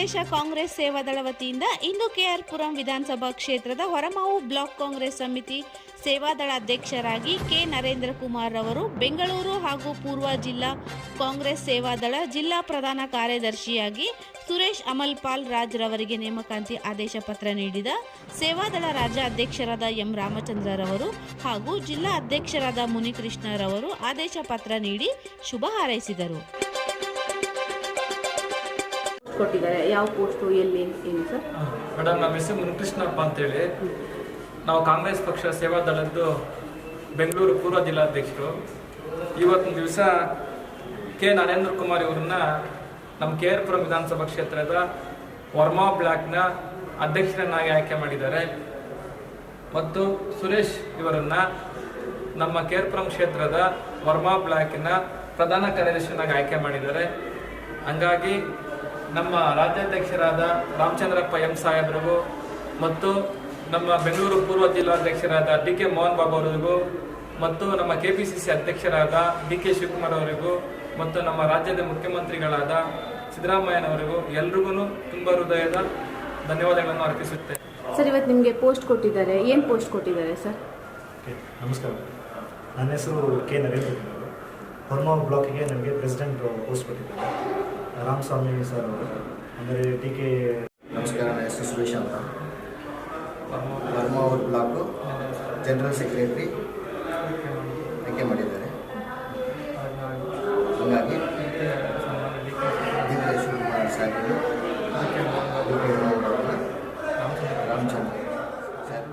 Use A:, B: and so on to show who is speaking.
A: ಕಾಂಗ್ರೆಸ್ ಸೇವಾದಳ ವತಿಯಿಂದ ಇಂದು ಕೆಆರ್ಪುರಂ ವಿಧಾನಸಭಾ ಕ್ಷೇತ್ರದ ಹೊರಮಾವು ಬ್ಲಾಕ್ ಕಾಂಗ್ರೆಸ್ ಸಮಿತಿ ಸೇವಾದಳ ಅಧ್ಯಕ್ಷರಾಗಿ ಕೆ ನರೇಂದ್ರ ಕುಮಾರ್ ಅವರು ಬೆಂಗಳೂರು ಹಾಗೂ ಪೂರ್ವ ಜಿಲ್ಲಾ ಕಾಂಗ್ರೆಸ್ ಸೇವಾದಳ ಜಿಲ್ಲಾ ಪ್ರಧಾನ ಕಾರ್ಯದರ್ಶಿಯಾಗಿ ಸುರೇಶ್ ಅಮಲ್ಪಾಲ್ ರಾಜ್ ರವರಿಗೆ ನೇಮಕಾತಿ ಆದೇಶ ಪತ್ರ ನೀಡಿದ ಸೇವಾದಳ ರಾಜ್ಯ ಅಧ್ಯಕ್ಷರಾದ ಎಂ ರಾಮಚಂದ್ರರವರು ಹಾಗೂ ಜಿಲ್ಲಾ ಅಧ್ಯಕ್ಷರಾದ ಮುನಿಕೃಷ್ಣರವರು ಆದೇಶ ಪತ್ರ ನೀಡಿ ಶುಭ ಹಾರೈಸಿದರು. ಕೊಟ್ಟಿದ್ದಾರೆ. ಯಾವ ಪೋಸ್ಟು ಎಲ್ಲಿ ಏನು ಸರ್?
B: ಮೇಡಮ್ ನಮ್ಮ ಹೆಸರು ಮುನಿಕೃಷ್ಣಪ್ಪ ಅಂತೇಳಿ. ನಾವು ಕಾಂಗ್ರೆಸ್ ಪಕ್ಷ ಸೇವಾದಳದ್ದು ಬೆಂಗಳೂರು ಪೂರ್ವ ಜಿಲ್ಲಾಧ್ಯಕ್ಷರು. ಇವತ್ತಿನ ದಿವಸ ಕೆ ನರೇಂದ್ರ ಕುಮಾರ್ ಇವರನ್ನ ನಮ್ಮ ಕೆ ಆರ್ ಪುರಂ ವಿಧಾನಸಭಾ ಕ್ಷೇತ್ರದ ವರ್ಮಾ ಬ್ಲಾಕ್ನ ಅಧ್ಯಕ್ಷರನ್ನಾಗಿ ಆಯ್ಕೆ ಮಾಡಿದ್ದಾರೆ. ಮತ್ತು ಸುರೇಶ್ ಇವರನ್ನ ನಮ್ಮ ಕೆ ಆರ್ ಪುರಂ ಕ್ಷೇತ್ರದ ವರ್ಮಾ ಬ್ಲಾಕಿನ ಪ್ರಧಾನ ಕಾರ್ಯದರ್ಶಿಯನ್ನಾಗಿ ಆಯ್ಕೆ ಮಾಡಿದ್ದಾರೆ. ಹಂಗಾಗಿ ನಮ್ಮ ರಾಜ್ಯಾಧ್ಯಕ್ಷರಾದ ರಾಮಚಂದ್ರಪ್ಪ ಎಂ ಸಾಹೇಬ್ರಿಗೂ ಮತ್ತು ನಮ್ಮ ಬೆಂಗಳೂರು ಪೂರ್ವ ಜಿಲ್ಲಾಧ್ಯಕ್ಷರಾದ ಡಿ ಕೆ ಮೋಹನ್ ಬಾಬು ಅವರಿಗೂ ಮತ್ತು ನಮ್ಮ ಕೆ ಪಿ ಸಿ ಸಿ ಅಧ್ಯಕ್ಷರಾದ ಡಿ ಕೆ ಶಿವಕುಮಾರ್ ಅವರಿಗೂ ಮತ್ತು ನಮ್ಮ ರಾಜ್ಯದ ಮುಖ್ಯಮಂತ್ರಿಗಳಾದ ಸಿದ್ದರಾಮಯ್ಯನವರಿಗೂ ಎಲ್ರಿಗೂ ತುಂಬ ಹೃದಯದ ಧನ್ಯವಾದಗಳನ್ನು ಅರ್ಪಿಸುತ್ತೆ
A: ಸರ್ ಇವತ್ತು ನಿಮಗೆ ಪೋಸ್ಟ್ ಕೊಟ್ಟಿದ್ದಾರೆ. ಏನು ಪೋಸ್ಟ್ ಕೊಟ್ಟಿದ್ದಾರೆ ಸರ್?
C: ಓಕೆ ನಮಸ್ಕಾರ. ನನ್ನ ಹೆಸರು ಕೆ ನರೇಂದ್ರ ಕುಮಾರ್ ಹೊರ್ಮಾ ಬ್ಲಾಕಿಗೆ ನಮಗೆ ಪ್ರೆಸಿಡೆಂಟ್ ಪೋಸ್ಟ್ ಕೊಟ್ಟಿದ್ದಾರೆ. ರಾಮಸ್ವಾಮಿ ಸರ್ ಅವರು. ಅಂದರೆ ಟಿ ಕೆ
D: ನಮಸ್ಕಾರ ನನ್ನ ಹೆಸರು ಸುರೇಶ್ ಅಂತ. ಧರ್ಮಾವೂರು ಬ್ಲಾಕು. ಜನರಲ್ ಸೆಕ್ರೆಟ್ರಿ ಆಯ್ಕೆ ಮಾಡಿದ್ದಾರೆ. ಹಾಗಾಗಿ ಡಿ ಕೆ ಶಿವಕುಮಾರ್ ಸಾಹೇಬರು ಡಿ ರಾಮಚಂದ್ರ. ಸರ್